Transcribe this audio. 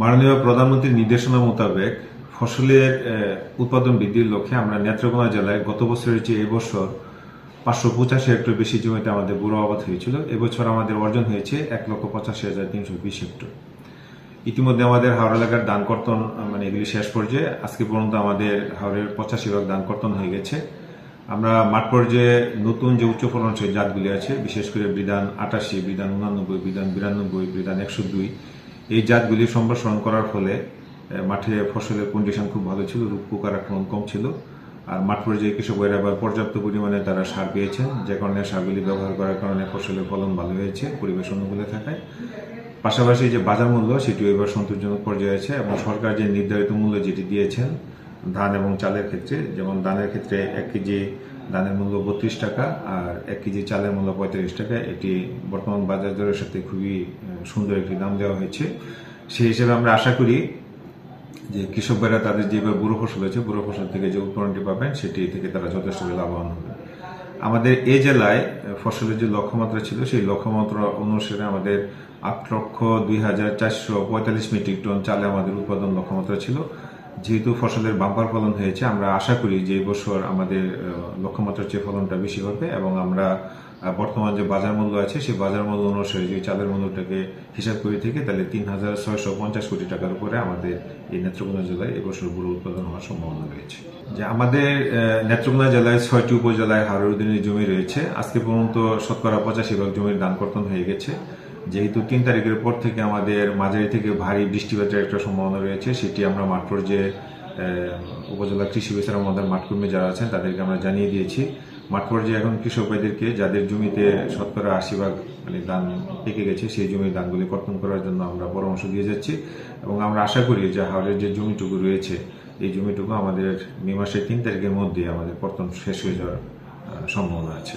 মাননীয় প্রধানমন্ত্রীর নির্দেশনা মোতাবেক ফসলের উৎপাদন বৃদ্ধির লক্ষ্যে আমরা নেত্রকোনা জেলায় গত বছরের চেয়ে এবছর পাঁচশো পঁচাশি হেক্টর বেশি জমিতে আমাদের বুড়ো আবাদ হয়েছিল। এবছর আমাদের অর্জন হয়েছে এক লক্ষ পঁচাশি হাজার তিনশো বিশ হেক্টর। ইতিমধ্যে আমাদের হাওড়া এলাকার দান কর্তন মানে এগুলি শেষ পর্যায়ে, আজকে পর্যন্ত আমাদের হাওড়ের পঁচাশি ভাগ দান কর্তন হয়ে গেছে। আমরা মাঠ পর্যায়ে নতুন যে উচ্চ ফলনশীল জাতগুলি আছে, বিশেষ করে বিধান আটাশি, বিধান উনানব্বই, বিধান বিরানব্বই, বিধান একশো দুই এই জাতগুলি সম্প্রসারণ করার ফলে মাঠে ফসলের কন্ডিশন খুব ভালো ছিল, রোগ পোকার আক্রমণ কম ছিল। আর মাঠ পর্যায়ে কৃষকেরা এবার পর্যাপ্ত পরিমাণে তারা সার পেয়েছেন, যে কারণে সারগুলি ব্যবহার করার কারণে ফসলের ফলন ভালো হয়েছে পরিবেশ অনুকূলে থাকায়। পাশাপাশি যে বাজার মূল্য, সেটিও এবার সন্তোষজনক পর্যায়ে আছে এবং সরকার যে নির্ধারিত মূল্য যেটি দিয়েছেন, ধান এবং চালের ক্ষেত্রে, যেমন ধানের ক্ষেত্রে এক কেজি ধানের মূল্য বত্রিশ টাকা আর এক কেজি চালের মূল্য পঁয়তাল্লিশ টাকা। এটি বর্তমান বাজার দরের সাথে খুবই সুন্দর একটি দাম দেওয়া হয়েছে। সেই হিসেবে আমরা আশা করি যে কৃষক তাদের যেভাবে বুড়ো ফসল হয়েছে, বুড়ো ফসল থেকে যে উৎপাদনটি পাবেন, সেটি থেকে তারা যথেষ্ট লাভবান হবে। আমাদের এ জেলায় ফসলের যে লক্ষ্যমাত্রা ছিল, সেই লক্ষ্যমাত্রা অনুসারে আমাদের আট লক্ষ দুই হাজার চারশো পঁয়তাল্লিশ মেট্রিক টন চালে আমাদের উৎপাদন লক্ষ্যমাত্রা ছিল। যেহেতু ফসলের বাম্পার ফলন হয়েছে, আমরা আশা করি যে বছর আমাদের লক্ষ্যমাত্রার চেয়ে ফলনটা বেশি হবে এবং আমরা বর্তমান যে বাজার মূল্য আছে সেই বাজার মূল্য অনুসারে যদি চালের মূল্যটাকে হিসাব করে থেকে তাহলে তিন হাজার ছয়শো পঞ্চাশ কোটি টাকার উপরে আমাদের এই নেত্রকোনা জেলায় এবছর গুঁড়ো উৎপাদন হওয়ার সম্ভাবনা রয়েছে। যে আমাদের নেত্রকোনা জেলায় ছয়টি উপজেলায় হারউর্দিনের জমি রয়েছে। আজকে পর্যন্ত শতকরা পঁচাশি ভাগ জমির দান কর্তন হয়ে গেছে। যেহেতু তিন তারিখের পর থেকে আমাদের মাঝারি থেকে ভারী বৃষ্টিপাতের একটা সম্ভাবনা রয়েছে সেটি আমরা মাঠ আহ, উপজেলা কৃষি বিচার আমাদের মাঠকর্মী যারা আছেন তাদেরকে আমরা জানিয়ে দিয়েছি। মাঠ পর্যায়ে এখন কৃষক ভাইদেরকে যাদের জমিতে শতকরা আশি ভাগ মানে ধান পেকে গেছে সেই জমির ধানগুলি কর্তন করার জন্য আমরা পরামর্শ দিয়ে যাচ্ছি এবং আমরা আশা করি যে হাওড়ের যে জমিটুকু রয়েছে এই জমিটুকু আমাদের মে মাসের তিন তারিখের মধ্যে আমাদের কর্তন শেষ হয়ে যাওয়ার সম্ভাবনা আছে।